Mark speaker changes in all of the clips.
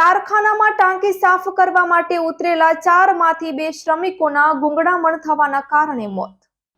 Speaker 1: કારખાનામાં ટાંકી સાફ કરવા માટે ઉતરેલા ચારમાંથી બે શ્રમિકોના ગુંગળામણ થવાના કારણે મોત.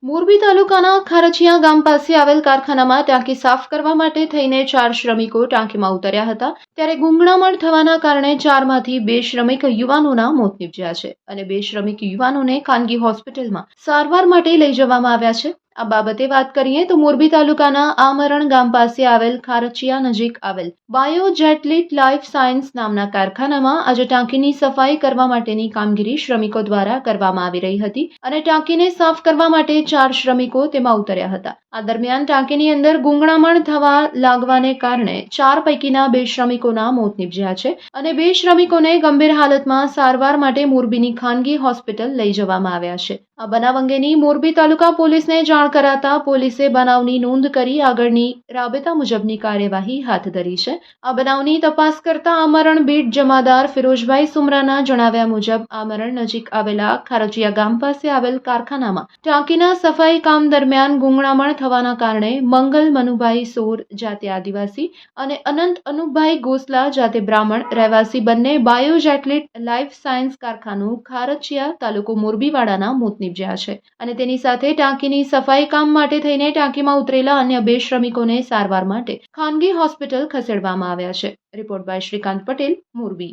Speaker 2: મોરબી તાલુકાના ખારચિયા ગામ પાસે આવેલ કારખાનામાં ટાંકી સાફ કરવા માટે થઈને ચાર શ્રમિકો ટાંકીમાં ઉતર્યા હતા. ત્યારે ગુંગળામણ થવાના કારણે ચારમાંથી બે શ્રમિક યુવાનોના મોત નીપજ્યા છે અને બે શ્રમિક યુવાનોને ખાનગી હોસ્પિટલમાં સારવાર માટે લઈ જવામાં આવ્યા છે. આ બાબતે વાત કરીએ તો મોરબી તાલુકાના આમરણ ગામ પાસે આવેલ ખારચિયા નજીક આવેલ બાયો જેટલીટ લાઈફ સાયન્સ નામના કારખાનામાં આજે ટાંકીની સફાઈ કરવા માટેની કામગીરી શ્રમિકો દ્વારા કરવામાં આવી રહી હતી અને ટાંકીને સાફ કરવા માટે ચાર શ્રમિકો તેમાં ઉતર્યા હતા. આ દરમિયાન ટાંકીની અંદર ગુંગળામણ થવા લાગવાને કારણે ચાર પૈકીના બે શ્રમિકોના મોત નીપજ્યા છે અને બે શ્રમિકોને ગંભીર હાલતમાં સારવાર માટે મોરબીની ખાનગી હોસ્પિટલ લઈ જવામાં આવ્યા છે. આ બનાવ અંગેની મોરબી તાલુકા પોલીસને જાણ કરાતા પોલીસે બનાવની નોંધ કરી આગળની રાબેતા મુજબની કાર્યવાહી હાથ ધરી છે. આ બનાવની તપાસ કરતા આમરણ બીટ જમાદાર ફિરોજભાઈ સુમરાના જણાવ્યા મુજબ આમરણ નજીક આવેલા ખારચિયા ગામ પાસે આવેલ કારખાનામાં ટાંકીના સફાઈ કામ દરમિયાન ગુંગળામણ થવાના કારણે મંગલ મનુભાઈ સોર જાતે આદિવાસી અને અનંત અનુપભાઈ ગોસલા જાતે બ્રાહ્મણ રહેવાસી બંને બાયોજેટલેટ લાઈફ સાયન્સ કારખાનું ખારચિયા તાલુકો મોરબીવાડાના મોત નીપજ્યા છે અને તેની સાથે ટાંકીની સફાઈ કામ માટે થઈને ટાંકીમાં ઉતરેલા અન્ય બે શ્રમિકોને સારવાર માટે ખાનગી હોસ્પિટલ ખસેડવામાં આવ્યા છે. Report by Shrikant Patel, Morbi.